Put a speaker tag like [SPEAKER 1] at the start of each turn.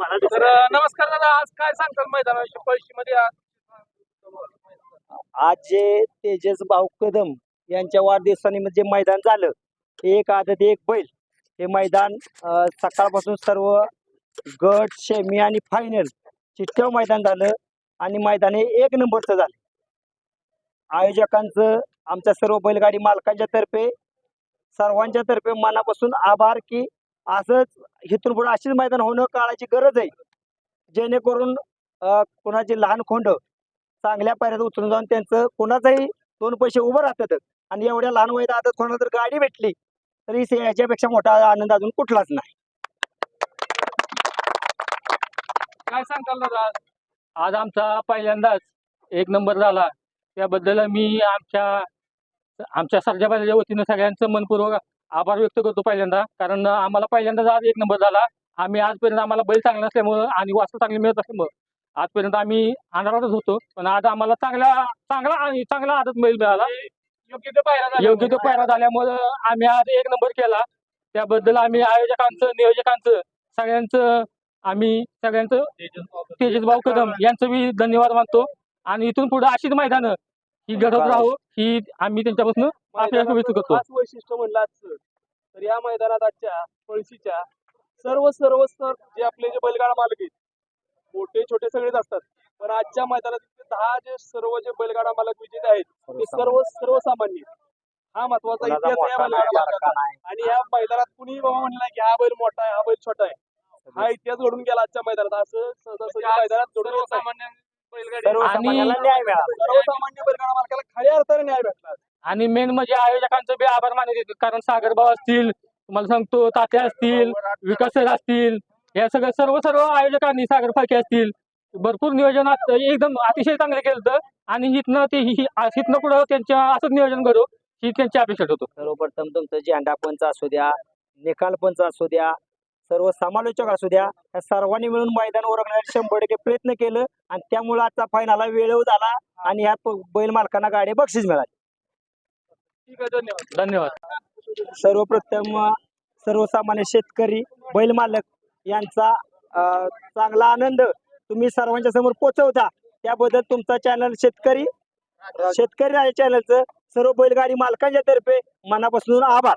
[SPEAKER 1] तर नमस्कार दादा आज काय सांगताल मैदानाविषयी? पळशीमध्ये आज
[SPEAKER 2] आज जे तेजस भाऊ कदम यांच्या वाढदिवसानिमित्त जे मैदान झालं एक आदत एक बैल. हे मैदान अं, सकाळपासून सर्व गट शेमी आणि फायनल चिठ्ठ्याव मैदान झालं आणि मैदान हे एक नंबरचं झालं. आयोजकांचं आमच्या सर्व बैलगाडी मालकांच्या तर्फे सर्वांच्या तर्फे मनापासून आभार की असंच इथून पुढे अशीच मैदान होणं काळाची गरज आहे. जेणेकरून कुणाची लहान खोंड चांगल्या पायऱ्यात उचलून जाऊन त्यांचं कोणाचाही दोन पैसे उभं राहतात आणि एवढ्या लहान वयात आता कोणाला जर गाडी भेटली तरी याच्यापेक्षा मोठा आनंद अजून कुठलाच नाही.
[SPEAKER 1] काय सांगताल आज आज आमचा पहिल्यांदाच एक नंबर झाला. त्याबद्दल मी आमच्या आमच्या सरजाबाईच्या वतीनं सगळ्यांचं मनपूर्वक आभार व्यक्त करतो पहिल्यांदा. कारण आम्हाला पहिल्यांदाच आज एक नंबर झाला. आम्ही आजपर्यंत आम्हाला बैल चांगला असल्यामुळं आणि वास्तू चांगली मिळत असल्यामुळं आजपर्यंत आम्ही अंधारातच होतो. पण आज आम्हाला चांगला चांगला आणि चांगला आदत बैल मिळाला. योग्य तो पायरा योग्य तो पायरा झाल्यामुळं आम्ही आज एक नंबर केला. त्याबद्दल आम्ही आयोजकांचं नियोजकांचं सगळ्यांचं आम्ही सगळ्यांचं तेजस भाऊ कदम यांचं मी धन्यवाद मानतो. आणि इथून पुढे अशीच मैदानं ही घडत राहू. ही आम्ही त्यांच्यापासून अपेक्षा व्यक्त करतो
[SPEAKER 3] वैशिष्ट्य म्हणलं आजचं तर या मैदानात आजच्या पळशीच्या सर्व सर्व स्तर जे आपले जे बैलगाडा मालक आहेत मोठे छोटे सगळेच असतात. पण आजच्या मैदानात दहा जे सर्व जे बैलगाडा मालक विजेते आहेत ते सर्व सर्वसामान्य हा
[SPEAKER 2] महत्त्वाचा
[SPEAKER 3] इतिहास या बैलगाडा. आणि या मैदानात कुणी बाबा म्हणलं की हा बैल मोठा आहे हा बैल छोटा आहे. हा इतिहास घडून गेला आजच्या मैदानात. असं सहजासहजी मैदानात घडून.
[SPEAKER 1] सर्वसामान्य बैलगाडी. आणि
[SPEAKER 3] सर्वसामान्य बैलगाडा मालकाला खऱ्या अर्थाने न्याय भेटला
[SPEAKER 1] आणि मेन म्हणजे आयोजकांचं बी आभार मानत येतो कारण सागर भाऊ असतील तुम्हाला सांगतो तात्या असतील विकास सर असतील या सगळं सर्व सर्व आयोजकांनी सागर फाळके असतील. भरपूर नियोजन असतं एकदम अतिशय चांगलं केलं होतं. आणि इथनं ते हि- हि- इथनं पुढं त्यांच्या असंच नियोजन करू ही त्यांची अपेक्षा होतो
[SPEAKER 2] सर्वप्रथम तुमचं झेंडा पंच असू द्या निकाल पंच असू द्या सर्व समालोचक असू द्या. या सर्वांनी मिळून मैदान ओळखण्यासाठी शंभर टक्के प्रयत्न केलं आणि त्यामुळे आजचा फायनल वेळेवर झाला आणि या बैल मालकांना गाडी बक्षीस मिळाली.
[SPEAKER 3] ठीक आहे धन्यवाद.
[SPEAKER 1] धन्यवाद.
[SPEAKER 2] सर्वप्रथम सर्वसामान्य शेतकरी बैल मालक यांचा चांगला आनंद तुम्ही सर्वांच्या समोर पोहोचवता त्याबद्दल तुमचा चॅनल शेतकरी शेतकरी चॅनलचं सर्व बैलगाडी मालकांच्या तर्फे मनापासून आभार.